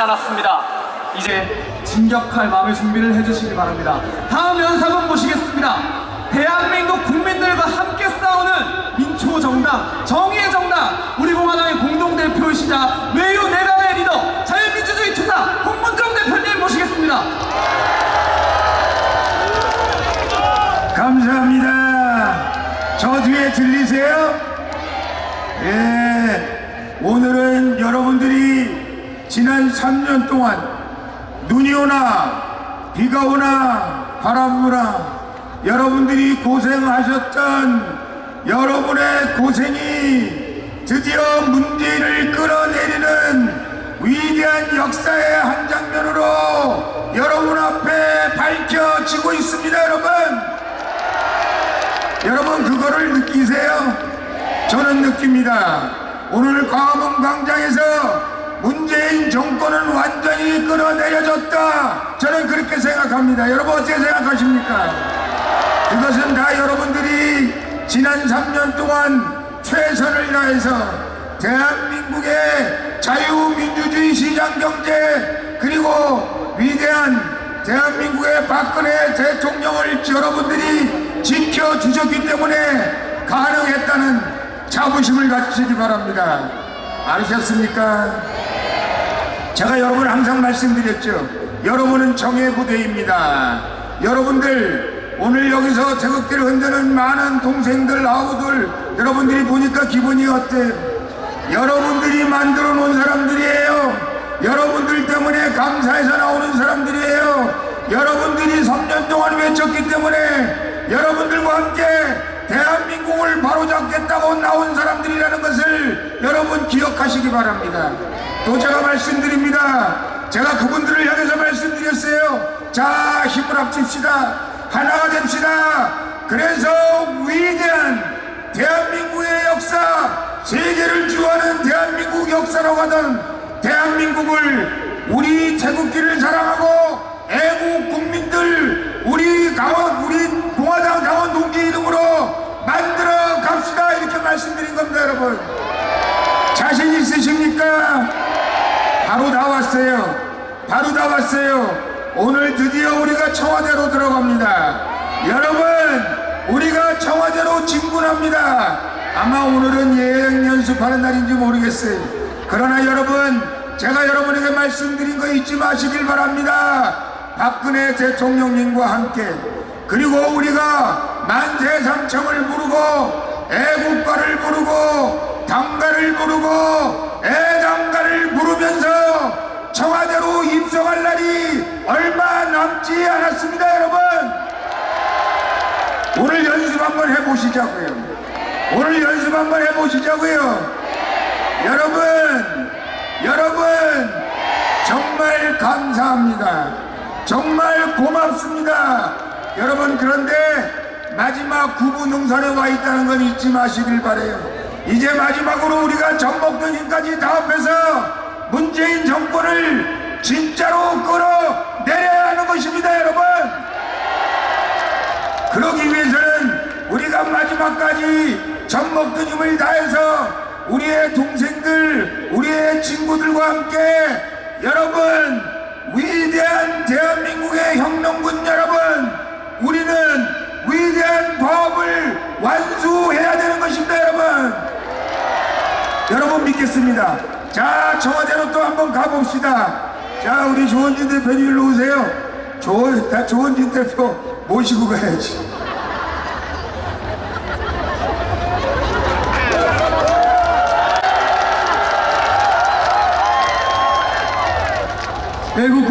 않았습니다. 이제 진격할 마음의 준비를 해주시기 바랍니다. 다음 연사분 모시겠습니다. 대한민국 국민들과 함께 싸우는 민초 정당, 정의의 정당, 우리 공화당의 공동 대표이시자 외유 내각의 리더, 자유민주주의 투사 홍문정 대표님 모시겠습니다. 감사합니다. 저 뒤에 들리세요? 예. 오늘은 여러분들이 지난 3년 동안 눈이 오나 비가 오나 바람 부나 여러분들이 고생하셨던 여러분의 고생이 드디어 문제를 끌어내리는 위대한 역사의 한 장면으로 여러분 앞에 밝혀지고 있습니다, 여러분. 여러분 그거를 느끼세요? 저는 느낍니다. 오늘 광화문 광장에서 문재인 정권은 완전히 끌어내려졌다. 저는 그렇게 생각합니다. 여러분 어떻게 생각하십니까? 그것은 다 여러분들이 지난 3년 동안 최선을 다해서 대한민국의 자유민주주의 시장경제 그리고 위대한 대한민국의 박근혜 대통령을 여러분들이 지켜주셨기 때문에 가능했다는 자부심을 가지시기 바랍니다. 아셨습니까? 제가 여러분 항상 말씀드렸죠. 여러분은 정의 부대입니다. 여러분들 오늘 여기서 태극기를 흔드는 많은 동생들, 아우들 여러분들이 보니까 기분이 어때요? 여러분들이 만들어 놓은 사람들이에요. 여러분들 때문에 감사해서 나오는 사람들이에요. 여러분들이 3년 동안 외쳤기 때문에 여러분들과 함께 대한민국을 바로잡겠다고 나온 사람들이라는 것을 여러분 기억하시기 바랍니다. 또 제가 말씀드립니다. 제가 그분들을 향해서 말씀드렸어요. 자, 힘을 합칩시다. 하나가 됩시다. 그래서 위대한 대한민국의 역사, 세계를 주하는 대한민국 역사라고 하던 대한민국을 우리 태극기를 사랑하고 애국 국민들, 우리 강원, 우리 공화당 강원 동지 이름으로 만들어 갑시다. 이렇게 말씀드린 겁니다, 여러분. 자신 있으십니까? 바로 다 왔어요. 바로 다 왔어요. 오늘 드디어 우리가 청와대로 들어갑니다. 여러분, 우리가 청와대로 진군합니다. 아마 오늘은 예행 연습하는 날인지 모르겠어요. 그러나 여러분, 제가 여러분에게 말씀드린 거 잊지 마시길 바랍니다. 박근혜 대통령님과 함께 그리고 우리가 만세삼청을 부르고 애국가를 부르고 당가를 부르고 애당가를 부르면서 청와대로 입성할 날이 남지 않았습니다 여러분. 오늘 연습 한번 해보시자고요. 오늘 연습 한번 해보시자고요. 여러분 여러분 정말 감사합니다. 정말 고맙습니다. 여러분 그런데 마지막 구부 능선에 와 있다는 건 잊지 마시길 바래요. 이제 마지막으로 우리가 전복도님까지 다 합해서 문재인 정권을 진짜로 끌어 내려야 하는 것입니다 여러분. 그러기 위해서는 우리가 마지막까지 전목드님을 다해서 우리의 동생들, 우리의 친구들과 함께 여러분 위대한 대한민국의 혁명군 여러분 우리는 위대한 과업을 완수해야 되는 것입니다 여러분. 여러분 믿겠습니다. 자 청와대로 또 한번 가봅시다 자, 우리 조원진 대표님 일로 오세요. 조원, 다 조원진 대표 모시고 가야지. 외국